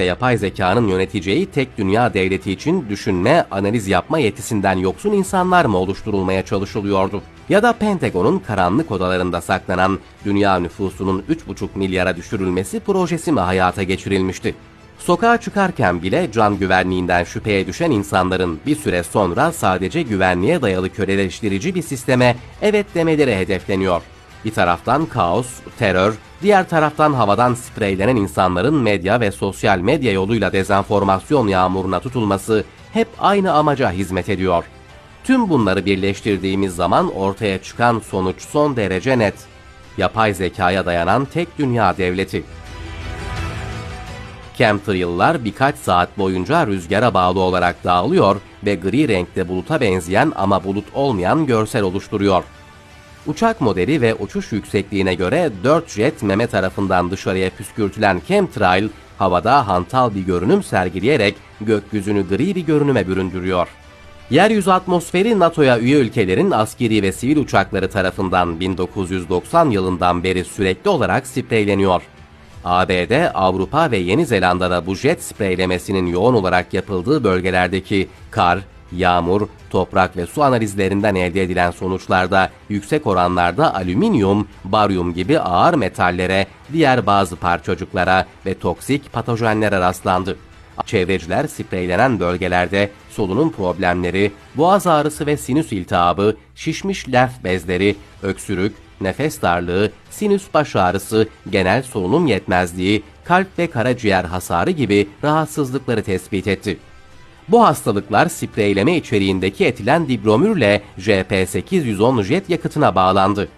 ve yapay zekanın yöneteceği tek dünya devleti için düşünme, analiz yapma yetisinden yoksun insanlar mı oluşturulmaya çalışılıyordu? Ya da Pentagon'un karanlık odalarında saklanan dünya nüfusunun 3,5 milyara düşürülmesi projesi mi hayata geçirilmişti? Sokağa çıkarken bile can güvenliğinden şüpheye düşen insanların bir süre sonra sadece güvenliğe dayalı köleleştirici bir sisteme evet demeleri hedefleniyor. Bir taraftan kaos, terör, diğer taraftan havadan spreylenen insanların medya ve sosyal medya yoluyla dezenformasyon yağmuruna tutulması hep aynı amaca hizmet ediyor. Tüm bunları birleştirdiğimiz zaman ortaya çıkan sonuç son derece net. Yapay zekaya dayanan tek dünya devleti. Chemtrail'lar birkaç saat boyunca rüzgara bağlı olarak dağılıyor ve gri renkte buluta benzeyen ama bulut olmayan görsel oluşturuyor. Uçak modeli ve uçuş yüksekliğine göre 4 jet meme tarafından dışarıya püskürtülen chemtrail havada hantal bir görünüm sergileyerek gökyüzünü gri bir görünüme büründürüyor. Yeryüzü atmosferi NATO'ya üye ülkelerin askeri ve sivil uçakları tarafından 1990 yılından beri sürekli olarak spreyleniyor. ABD, Avrupa ve Yeni Zelanda'da bu jet spreylemesinin yoğun olarak yapıldığı bölgelerdeki kar, yağmur, toprak ve su analizlerinden elde edilen sonuçlarda yüksek oranlarda alüminyum, baryum gibi ağır metallere, diğer bazı parçacıklara ve toksik patojenlere rastlandı. Çevreciler spreylenen bölgelerde solunum problemleri, boğaz ağrısı ve sinüs iltihabı, şişmiş lenf bezleri, öksürük, nefes darlığı, sinüs baş ağrısı, genel solunum yetmezliği, kalp ve karaciğer hasarı gibi rahatsızlıkları tespit etti. Bu hastalıklar spreyleme içeriğindeki etilen dibromürle JP810 jet yakıtına bağlandı.